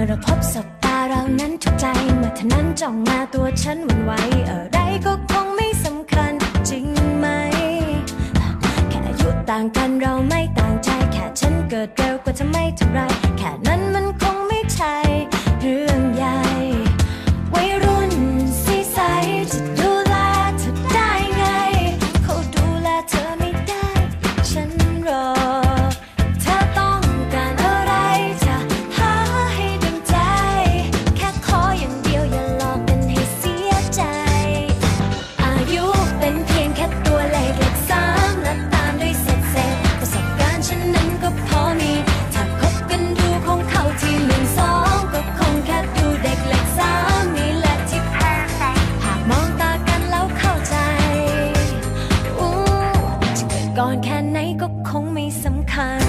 มื่อเราพบสบตาเรานั้นถูกใจเมื่อเท่านั้นจ้องมาตัวฉันวันไหวอะไรก็คงไม่สำคัญจริงไหม แค่อายุต่างกันเราไม่ต่างใจ แค่ฉันเกิดเร็วกว่าเธไม่เท่าไรแค่ ก่อนแค่ไหนก็คงไม่สำคัญ